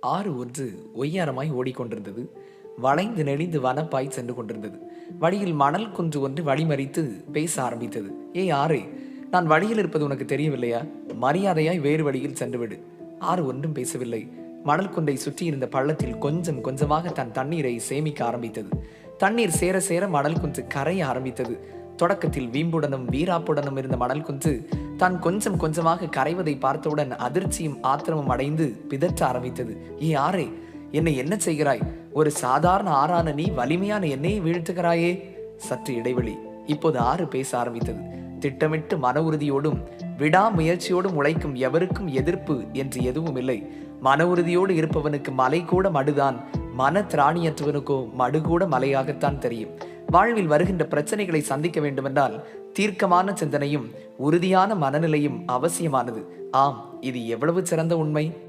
ஆறு ஒன்று ஒய்யாரமாய் ஓடிக்கொண்டிருந்தது. வளைந்து நெளிந்து வனப்பாய் சென்று கொண்டிருந்தது. வழியில் மணல் குன்று ஒன்று வழிமறித்து பேச ஆரம்பித்தது. ஏய் ஆறே நான் வழியில் இருப்பது உனக்கு தெரியவில்லையா? மரியாதையாய் வேறு வழியில் சென்றுவிடு. ஆறு ஒன்றும் பேசவில்லை. மணல் குன்றை சுற்றி இருந்த பள்ளத்தில் கொஞ்சம் கொஞ்சமாக தன் தண்ணீரை சேமிக்க ஆரம்பித்தது. தண்ணீர் சேர சேர மணல் குன்று கரைய ஆரம்பித்தது. தொடக்கத்தில் வீம்புடனும் வீராப்புடனும் இருந்த மணல் குன்று தான் கொஞ்சம் கொஞ்சமாக கரைவதை பார்த்தவுடன் அதிர்ச்சியும் ஆத்திரமும் அடைந்து பிதற்ற ஆரம்பித்தது. ஏ ஆரே என்னை என்ன செய்கிறாய்? ஒரு சாதாரண ஆறான நீ வலிமையான என்னையை வீழ்த்துகிறாயே! சற்று இடைவெளி. இப்போது ஆறு பேச ஆரம்பித்தது. திட்டமிட்டு மன உறுதியோடும் விடாமுயற்சியோடும் உழைக்கும் எவருக்கும் எதிர்ப்பு என்று எதுவும் இல்லை. மன உறுதியோடு இருப்பவனுக்கு மலை கூட மடுதான். மன திராணியற்றவனுக்கோ மடு கூட மலையாகத்தான் தெரியும். வாழ்வில் வருகின்ற பிரச்சனைகளை சந்திக்க வேண்டுமென்றால் தீர்க்கமான சிந்தனையும் உறுதியான மனநிலையும் அவசியமானது. ஆம் இது எவ்வளவு சிறந்த உண்மை?